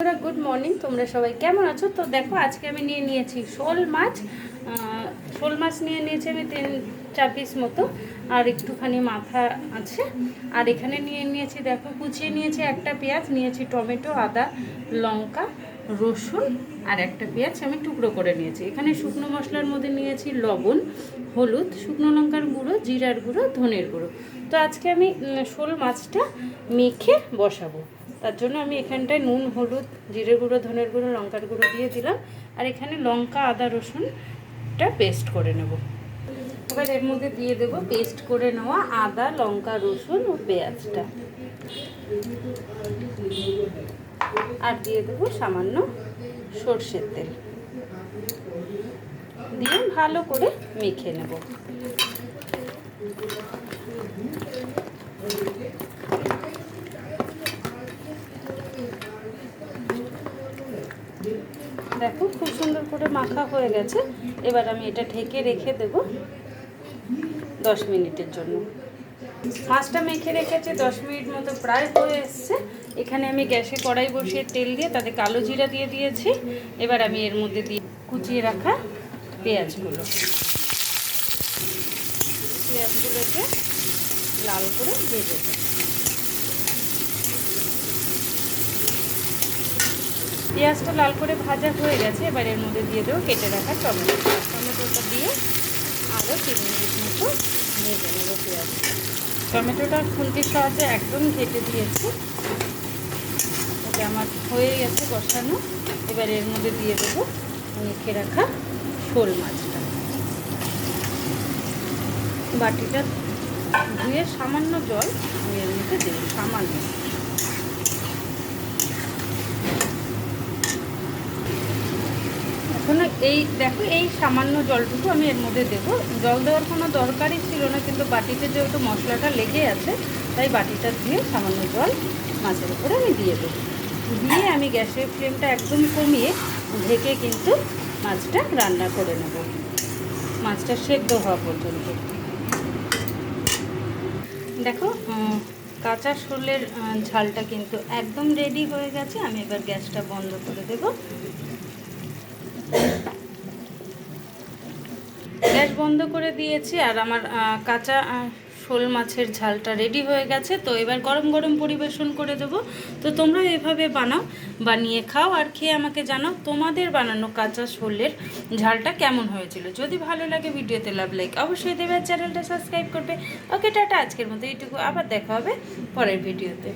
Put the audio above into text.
বন্ধুরা good morning তোমরা সবাই কেমন আছো? তো দেখো, আজকে আমি নিয়ে নিয়েছি শোল মাছ। শোল মাছ নিয়ে নিয়েছি আমি তিন, চার পিস মতো, আর একটুখানি মাথা আছে। আর এখানে নিয়ে নিয়েছি, দেখো, কুচিয়ে নিয়েছি একটা পেঁয়াজ, নিয়েছি টমেটো, আদা, লঙ্কা, রসুন, আর একটা পেঁয়াজ আমি টুকরো করে নিয়েছি। এখানে শুকনো মশলার মধ্যে নিয়েছি লবণ, হলুদ, শুকনো লঙ্কার গুঁড়ো, জিরার গুঁড়ো, ধনের গুঁড়ো। তো আজকে আমি শোল মাছটা মেখে বসাবো। তার জন্য আমি এখানটায় নুন, হলুদ, জিরে গুঁড়ো, ধনের গুঁড়ো, লঙ্কার গুঁড়ো দিয়ে দিলাম। আর এখানে লঙ্কা, আদা, রসুনটা পেস্ট করে নেব। এবার এর মধ্যে দিয়ে দেব পেস্ট করে নেওয়া আদা, লঙ্কা, রসুন ও পেঁয়াজটা। আর দিয়ে দেবো সামান্য সর্ষের তেল। দিয়ে ভালো করে মেখে নেব। দেখো, খুব সুন্দর করে মাখা হয়ে গেছে। এবার আমি এটা ঢেকে রেখে দেব দশ মিনিটের জন্য। মাছটা মেখে রেখেছি, দশ মিনিট মতো প্রায় হয়ে এসছে। এখানে আমি গ্যাসে কড়াই বসিয়ে তেল দিয়ে, তাতে কালো জিরা দিয়ে দিয়েছি। এবার আমি এর মধ্যে দিয়ে কুচিয়ে রাখা পেঁয়াজগুলো। পেঁয়াজগুলোকে লাল করে ভেজে দেবো পেঁয়াজটা লাল করে ভাজা হয়ে গেছে, এবার এর মধ্যে দিয়ে দেবো কেটে রাখা টমেটো টমেটোটা দিয়ে আরও তিন মিনিট মতো ভেজে নেব পেঁয়াজ। টমেটোটা খুন্তির সাহায্যে একদম কেটে দিয়েছি। ওটা আমার হয়ে গেছে বসানো। এবার এর মধ্যে দিয়ে দেবো মেখে রাখা শোল মাছটা। বাটিটা ধুয়ে সামান্য জল আমি এর মধ্যে দেবো, সামান্য এখন এই দেখো, এই সামান্য জলটুকু আমি এর মধ্যে দেবো। জল দেওয়ার কোনো দরকারই ছিল না, কিন্তু বাটিতে যেহেতু মশলাটা লেগে আছে, তাই বাটিটা দিয়ে সামান্য জল মাছের উপরে আমি দিয়ে দেবো। দিয়ে আমি গ্যাসের ফ্লেমটা একদম কমিয়ে ঢেকে কিন্তু মাছটা রান্না করে নেব। মাছটা সেদ্ধ হওয়া পর্যন্ত। দেখো কাঁচা শোলের ঝালটা কিন্তু একদম রেডি হয়ে গেছে। আমি এবার গ্যাসটা বন্ধ করে দেবো। বন্ধ করে দিয়েছি আর আমার কাঁচা শোল মাছের ঝালটা রেডি হয়ে গেছে। তো এবার গরম গরম পরিবেশন করে দেব। তো তোমরা এভাবে বানাও, বানিয়ে খাও আর খেয়ে আমাকে জানাও তোমাদের বানানো কাঁচা শোলের ঝালটা কেমন হয়েছিল। যদি ভালো লাগে ভিডিওতে লাভ লাইক অবশ্যই দেবে চ্যানেলটা সাবস্ক্রাইব করবে। Okay, tata. আজকের মতো এইটুকু। আবার দেখা হবে পরের ভিডিওতে।